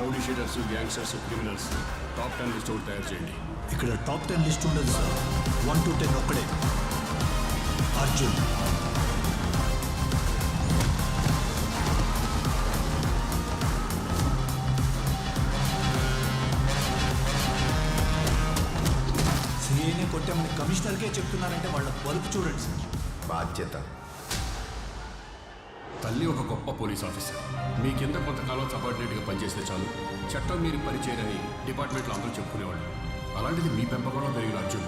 Rowdy sheeters gangsters criminals top ten list ఒకటి తయారు చేయండి. ఇక్కడ టాప్ టెన్ లిస్ట్ ఉండదు సార్. వన్ టు టెన్ ఒక్కడే. అర్జున్. సిఏనే కొట్టామని కమిషనర్కే చెప్తున్నారంటే వాళ్ళ బలుపు చూడండి సార్. బాధ్యత. తల్లి ఒక గొప్ప పోలీస్ ఆఫీసర్. మీ కింద కొంతకాలం సబార్డినేట్గా పనిచేస్తే చాలు? చట్టం మీరు పనిచేయరని డిపార్ట్మెంట్లో అందరూ చెప్పుకునేవాళ్ళు. అలాంటిది మీ పెంపకంలో పెరిగిన అర్జున్.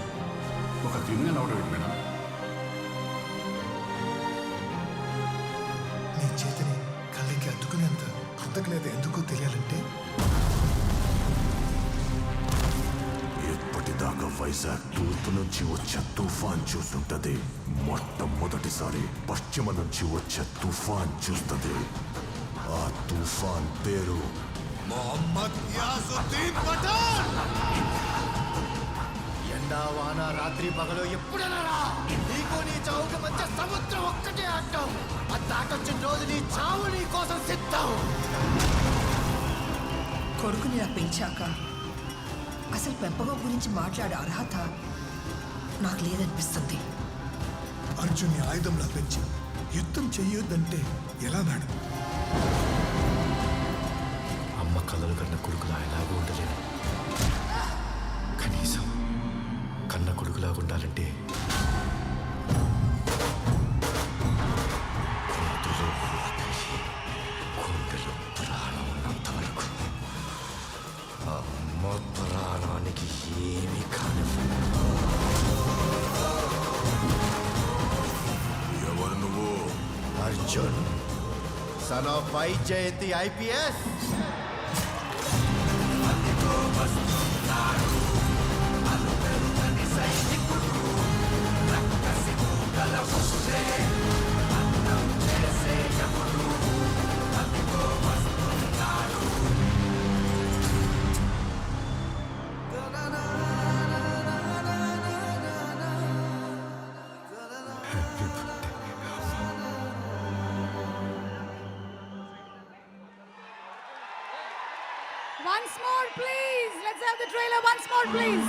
ఒక క్రిమినల్ అవడం ఏంటి మేడం. నీ చేతిని కళ్ళకి అద్దుకునేంత అద్దకలేదు ఎందుకో తెలియాలంటే ఎప్పటిదాకా వైజాగ్ తూర్పు నుంచి వచ్చే తుఫాన్ చూస్తుంటది. మొట్టమొదటిసారి పశ్చిమ నుంచి వచ్చే తుఫాన్ చూస్తుంది. ఆ తుఫాన్ పేరు మొహమ్మద్ యాసుద్దీన్ పఠాన్! ఎండా వాన రాత్రి పగలు ఎప్పుడనరా? నీకు నీ చావుకి మధ్య సముద్రం ఒక్కటే అడ్డం అది దాటొచ్చిన రోజు నీ చావు నీ కోసం సిద్ధం. కొడుకుని నాకు పెంచాక అసలు పెంపకం గురించి మాట్లాడే అర్హత నాకు లేదనిపిస్తుంది. అర్జున్ని ఆయుధంలా పెంచి యుద్ధం చెయ్యొద్దంటే ఎలా మేడం? అమ్మ కలలు కన్న కొడుకులా ఎలాగో ఉండలేను. కనీసం కన్న కొడుకులాగా ఉండాలంటే ప్రాణం ఉన్నంత వరకు అమ్మ ప్రాణానికి ఏమీ కానివ్వను ఎవరు నువ్వు Arjun son of Y Jayanthi IPS Once more, please. Let's have the trailer once more, please.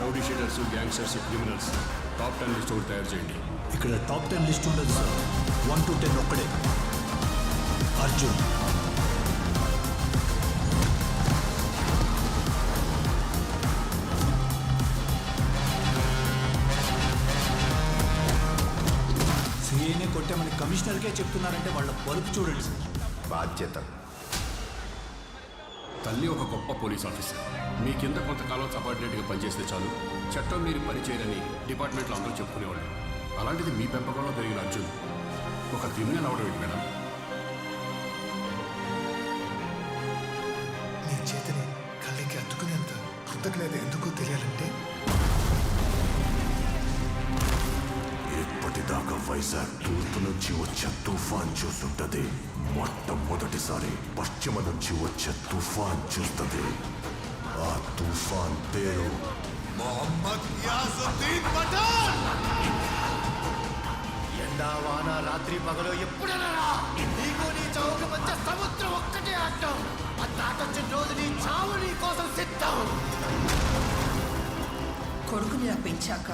Rowdy sheeters gangsters criminals top ten list ఒకటి తయారు చేయండి ఇక్కడ టాప్ టెన్ లిస్ట్ ఉండదు సార్ వన్ టు టెన్ ఒక్కడే. అర్జున్. కొట్టామని కమిషనర్కే చెప్తున్నారంటే వాళ్ళ బలుపు చూడండి సార్. బాధ్యత. తల్లి ఒక గొప్ప పోలీస్ ఆఫీసర్. మీ కింద కొంతకాలం సబార్డినేట్గా పనిచేస్తే చాలు. చట్టం మీరు పనిచేయరని డిపార్ట్మెంట్లో అందరూ చెప్పుకునేవాళ్ళు. అలాంటిది మీ పెంపకంలో పెరిగిన అర్జున్. ఒక క్రిమినల్ అవడం ఏంటి మేడం? నీ చేతిని కళ్ళకి అద్దుకునేంత కృతజ్ఞత ఎందుకో తెలియాలంటే వైజాగ్ తూర్పు నుంచి వచ్చే తుఫాన్ చూస్తుంటది. మొట్టమొదటిసారి పశ్చిమ నుంచి వచ్చే తుఫాన్ చూస్తుంది. ఆ తుఫాన్ పేరు మొహమ్మద్ యాసుద్దీన్ పఠాన్! ఎండా వాన రాత్రి పగలు ఎప్పుడనరా నీకు నీ మధ్య సముద్రం ఒక్కటే అడ్డం అది దాటొచ్చిన రోజు నీ చావు నీ కోసం సిద్ధం. కొడుకుని పెంచాక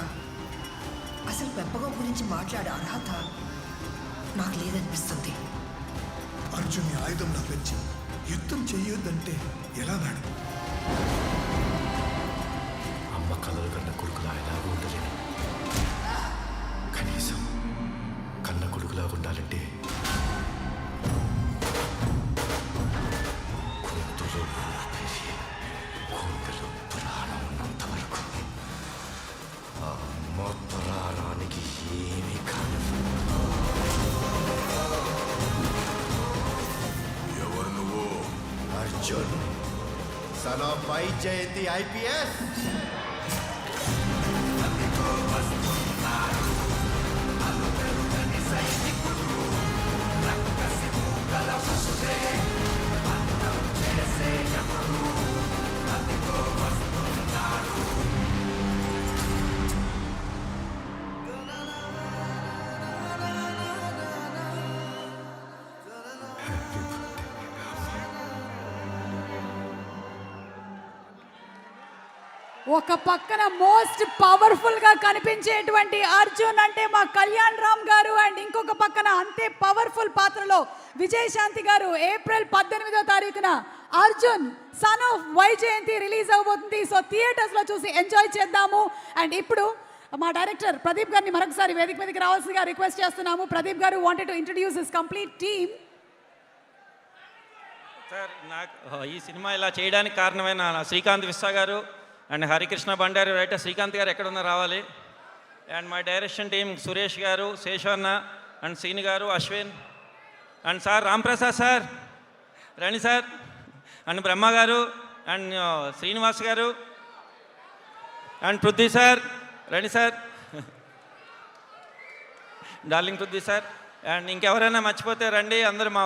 అసలు పెంపకం గురించి మాట్లాడే అర్హత నాకు లేదనిపిస్తుంది. అర్జున్ని ఆయుధంలా పెంచి యుద్ధం చెయ్యొద్దంటే ఎలా మేడం? అమ్మ కలలు కన్న కొడుకులా ఎలాగో ఉండలేను కనీసం కన్న కొడుకులాగా ఉండాలంటే అర్జున్ సన్ ఆఫ్ వై జయంతి ఒక పక్కన మోస్ట్ పవర్ఫుల్గా కనిపించేటువంటి అర్జున్ అంటే మా కళ్యాణ్ రామ్ గారు అండ్ ఇంకొక పక్కన అంతే పవర్ఫుల్ పాత్రలో విజయశాంతి గారు. ఏప్రిల్ పద్దెనిమిదో తారీఖున Arjun son of Vyjayanthi release అవబోతుంది. సో థియేటర్స్లో చూసి ఎంజాయ్ చేద్దాము. అండ్ ఇప్పుడు మా డైరెక్టర్ ప్రదీప్ గారిని మరొకసారి వేదిక మీదకి రావాల్సిందిగా రిక్వెస్ట్ చేస్తున్నాము. Pradeep garu wanted to introduce his complete team sir నాకు ఈ సినిమా ఇలా చేయడానికి కారణమైన నా శ్రీకాంత్ విస్సా గారు అండ్ హరికృష్ణ బండారు రైటర్ శ్రీకాంత్ గారు ఎక్కడున్నా రావాలి. అండ్ మా డైరెక్షన్ టీం సురేష్ గారు Seshavarna and Seeni garu Ashwin and sir Ramprasad sir Rani sir and Brahma garu and Srinivas garu and Prithvi sir రండి sir. Darling Prithvi sir and ఇంకెవరైనా మర్చిపోతే రండి అందరూ మా